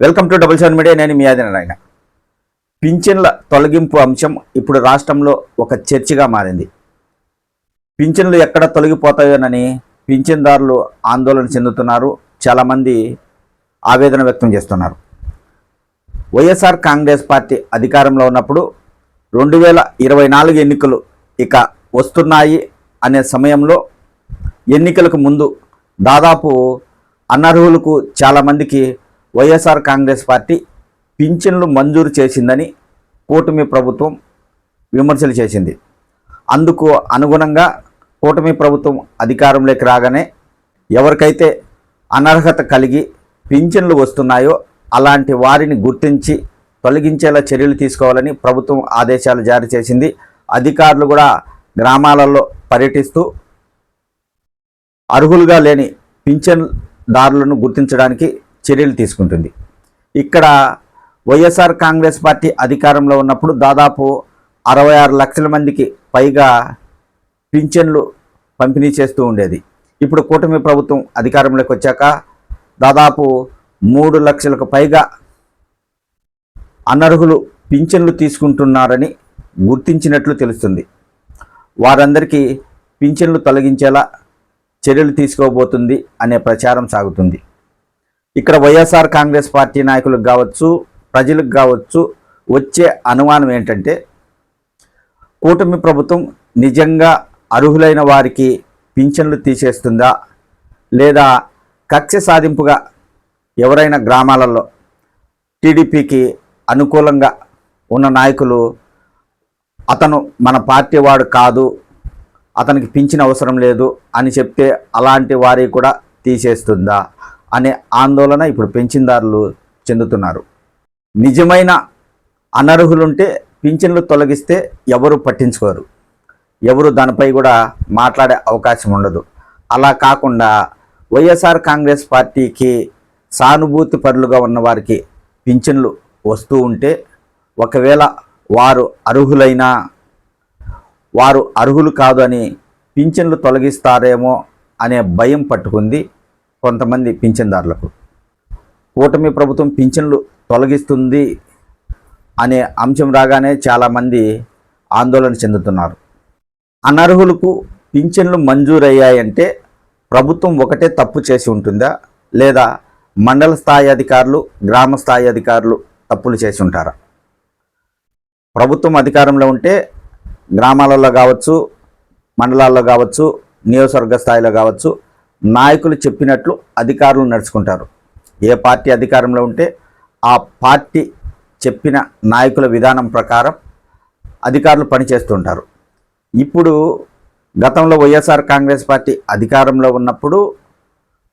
Welcome to double seven media నేను మీ నారాయణ పింఛన్ల తొలగింపు అంశం ఇప్పుడు రాష్ట్రంలో ఒక చర్చగా మారింది. పింఛన్లు ఎక్కడ తొలగిపోతాయోనని పింఛన్దారులు ఆందోళన చెందుతున్నారు. చాలామంది ఆవేదన వ్యక్తం చేస్తున్నారు. వైఎస్ఆర్ కాంగ్రెస్ పార్టీ అధికారంలో ఉన్నప్పుడు రెండు వేల ఇరవై నాలుగు ఎన్నికలు ఇక వస్తున్నాయి అనే సమయంలో ఎన్నికలకు ముందు దాదాపు అనర్హులకు చాలామందికి వైఎస్ఆర్ కాంగ్రెస్ పార్టీ పింఛన్లు మంజూరు చేసిందని కూటమి ప్రభుత్వం విమర్శలు చేసింది. అందుకు అనుగుణంగా కూటమి ప్రభుత్వం అధికారంలోకి రాగానే ఎవరికైతే అనర్హత కలిగి పింఛన్లు వస్తున్నాయో అలాంటి వారిని గుర్తించి తొలగించేలా చర్యలు తీసుకోవాలని ప్రభుత్వం ఆదేశాలు జారీ చేసింది. అధికారులు కూడా గ్రామాలలో పర్యటిస్తూ అర్హులుగా లేని పింఛన్దారులను గుర్తించడానికి చర్యలు తీసుకుంటుంది. ఇక్కడ వైఎస్ఆర్ కాంగ్రెస్ పార్టీ అధికారంలో ఉన్నప్పుడు దాదాపు అరవై ఆరు లక్షల మందికి పైగా పింఛన్లు పంపిణీ చేస్తూ ఉండేది. ఇప్పుడు కూటమి ప్రభుత్వం అధికారంలోకి వచ్చాక దాదాపు మూడు లక్షలకు పైగా అనర్హులు పింఛన్లు తీసుకుంటున్నారని గుర్తించినట్లు తెలుస్తుంది. వారందరికీ పింఛన్లు తొలగించేలా చర్యలు తీసుకోబోతుంది అనే ప్రచారం సాగుతుంది. ఇక్కడ వైఎస్ఆర్ కాంగ్రెస్ పార్టీ నాయకులకు కావచ్చు ప్రజలకు కావచ్చు వచ్చే అనుమానం ఏంటంటే కూటమి ప్రభుత్వం నిజంగా అర్హులైన వారికి పింఛన్లు తీసేస్తుందా? లేదా కక్ష సాధింపుగా ఎవరైనా గ్రామాలలో టీడీపీకి అనుకూలంగా ఉన్న నాయకులు అతను మన పార్టీ వాడు కాదు అతనికి పింఛన్ అవసరం లేదు అని చెప్తే అలాంటి వారి కూడా తీసేస్తుందా? అనే ఆందోళన ఇప్పుడు పెన్షన్దారులు చెందుతున్నారు. నిజమైన అనర్హులుంటే పింఛన్లు తొలగిస్తే ఎవరు పట్టించుకోరు. ఎవరు దానిపై కూడా మాట్లాడే అవకాశం ఉండదు. అలా కాకుండా వైఎస్ఆర్ కాంగ్రెస్ పార్టీకి సానుభూతి పరులుగా ఉన్నవారికి పింఛన్లు వస్తూ ఉంటే ఒకవేళ వారు అర్హులైనా వారు అర్హులు కాదు అని పింఛన్లు తొలగిస్తారేమో అనే భయం పట్టుకుంది కొంతమంది పింఛన్దారులకు. కూటమి ప్రభుత్వం పింఛన్లు తొలగిస్తుంది అనే అంశం రాగానే చాలామంది ఆందోళన చెందుతున్నారు. అనర్హులకు పింఛన్లు మంజూరయ్యాయంటే ప్రభుత్వం ఒకటే తప్పు చేసి ఉంటుందా? లేదా మండల స్థాయి అధికారులు గ్రామ స్థాయి అధికారులు తప్పులు చేసి ఉంటారా? ప్రభుత్వం అధికారంలో ఉంటే గ్రామాలలో కావచ్చు మండలాల్లో కావచ్చు నియోజకవర్గ స్థాయిలో కావచ్చు నాయకులు చెప్పినట్లు అధికారులు నడుచుకుంటారు. ఏ పార్టీ అధికారంలో ఉంటే ఆ పార్టీ చెప్పిన నాయకుల విధానం ప్రకారం అధికారులు పనిచేస్తుంటారు. ఇప్పుడు గతంలో వైఎస్ఆర్ కాంగ్రెస్ పార్టీ అధికారంలో ఉన్నప్పుడు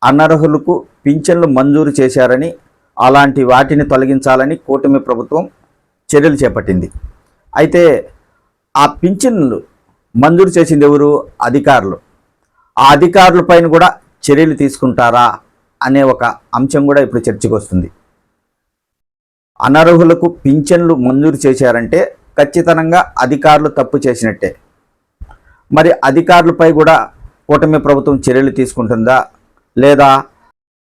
అనర్హులకు పింఛన్లు మంజూరు చేశారని అలాంటి వాటిని తొలగించాలని కూటమి ప్రభుత్వం చర్యలు చేపట్టింది. అయితే ఆ పింఛన్లు మంజూరు చేసింది ఎవరు? అధికారులు. ఆ అధికారుల పైన కూడా చర్యలు తీసుకుంటారా అనే ఒక అంశం కూడా ఇప్పుడు చర్చకు వస్తుంది. అనర్హులకు పింఛన్లు మంజూరు చేశారంటే ఖచ్చితంగా అధికారులు తప్పు చేసినట్టే. మరి అధికారులపై కూడా కూటమి ప్రభుత్వం చర్యలు తీసుకుంటుందా? లేదా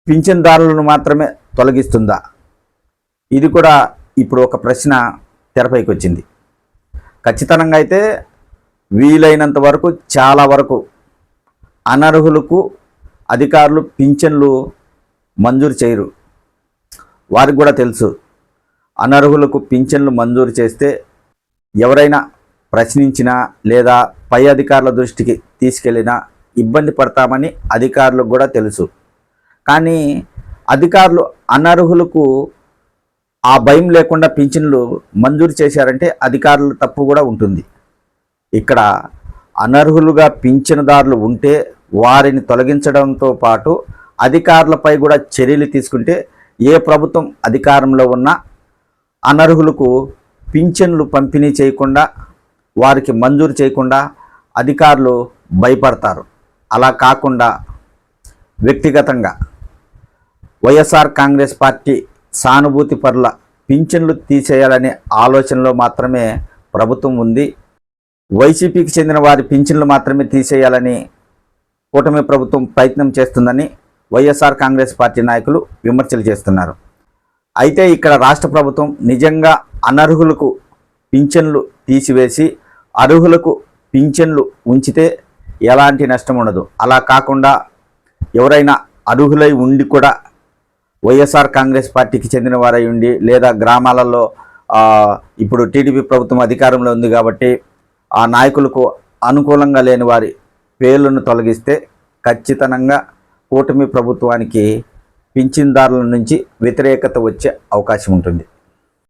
పింఛన్దారులను మాత్రమే తొలగిస్తుందా? ఇది కూడా ఇప్పుడు ఒక ప్రశ్న తెరపైకి వచ్చింది. ఖచ్చితంగా అయితే వీలైనంత వరకు చాలా వరకు అనర్హులకు అధికారులు పింఛన్లు మంజూరు చేయరు. వారికి కూడా తెలుసు. అనర్హులకు పింఛన్లు మంజూరు చేస్తే ఎవరైనా ప్రశ్నించినా లేదా పై అధికారుల దృష్టికి తీసుకెళ్ళినా ఇబ్బంది పడతామని అధికారులకు కూడా తెలుసు. కానీ అధికారులు అనర్హులకు ఆ భయం లేకుండా పింఛన్లు మంజూరు చేశారంటే అధికారుల తప్పు కూడా ఉంటుంది. ఇక్కడ అనర్హులుగా పింఛనుదారులు ఉంటే వారిని తొలగించడంతో పాటు అధికారులపై కూడా చర్యలు తీసుకుంటే ఏ ప్రభుత్వం అధికారంలో ఉన్నా అనర్హులకు పింఛన్లు పంపిణీ చేయకుండా వారికి మంజూరు చేయకుండా అధికారులు భయపడతారు. అలా కాకుండా వ్యక్తిగతంగా వైఎస్ఆర్ కాంగ్రెస్ పార్టీ సానుభూతి పరుల పింఛన్లు తీసేయాలనే ఆలోచనలో మాత్రమే ప్రభుత్వం ఉంది. వైసీపీకి చెందిన వారి పింఛన్లు మాత్రమే తీసేయాలని కూటమి ప్రభుత్వం ప్రయత్నం చేస్తుందని వైఎస్ఆర్ కాంగ్రెస్ పార్టీ నాయకులు విమర్శలు చేస్తున్నారు. అయితే ఇక్కడ రాష్ట్ర ప్రభుత్వం నిజంగా అనర్హులకు పింఛన్లు తీసివేసి అర్హులకు పింఛన్లు ఉంచితే ఎలాంటి నష్టం ఉండదు. అలా కాకుండా ఎవరైనా అర్హులై ఉండి కూడా వైఎస్ఆర్ కాంగ్రెస్ పార్టీకి చెందిన వారై ఉండి లేదా గ్రామాలలో ఇప్పుడు టీడీపీ ప్రభుత్వం అధికారంలో ఉంది కాబట్టి ఆ నాయకులకు అనుకూలంగా లేని వారి పేర్లను తొలగిస్తే ఖచ్చితంగా కూటమి ప్రభుత్వానికి పింఛన్దారుల నుంచి వ్యతిరేకత వచ్చే అవకాశం ఉంటుంది.